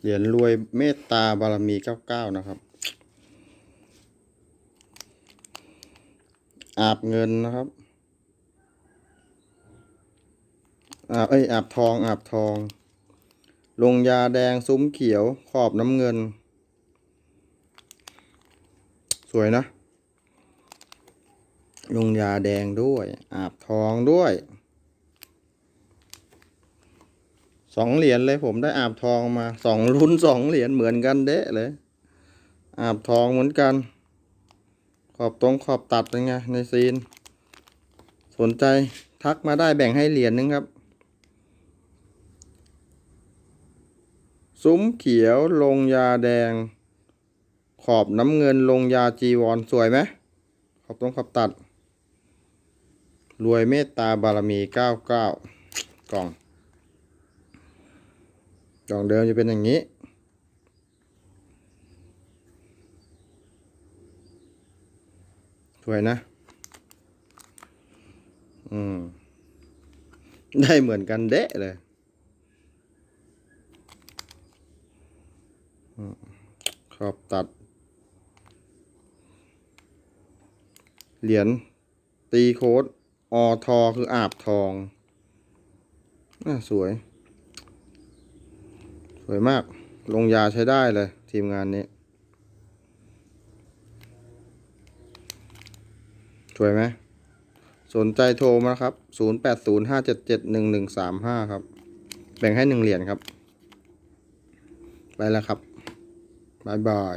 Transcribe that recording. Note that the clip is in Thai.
เหรียญรวยเมตตาบารมีเก้าเก้านะครับ อาบเงินนะครับอาบเอ้ยอาบทองอาบทอง ลงยาแดงซุ้มเขียวขอบน้ำเงิน สวยนะ ลงยาแดงด้วย อาบทองด้วย สองเหรียญเลยผมได้อาบทองมาสองรุ่นสองเหรียญเหมือนกันเดะเลย อาบทองเหมือนกัน ขอบตรงขอบตัดเป็นไงในซีน สนใจทักมาได้แบ่งให้เหรียญนึงครับ ซุ้มเขียวลงยาแดง ขอบน้ำเงินลงยาจีวรสวยไหมขอบตรงขอบตัด รวยเมตตาบารมีเก้าเก้ากล่อง กล่องเดิมจะเป็นอย่างนี้ สวยนะ อืม ได้เหมือนกันเดะเลยขอบตัด เหรียญตีโค้ดอทอคืออาบทอง น่าสวย วยมาก ลงยาใช้ได้เลย ทีมงานนี้ สวยไหม สนใจโทรมาครับ 0805771135 ครับ แบ่งให้หนึ่งเหรียญครับ ไปแล้วครับบายบาย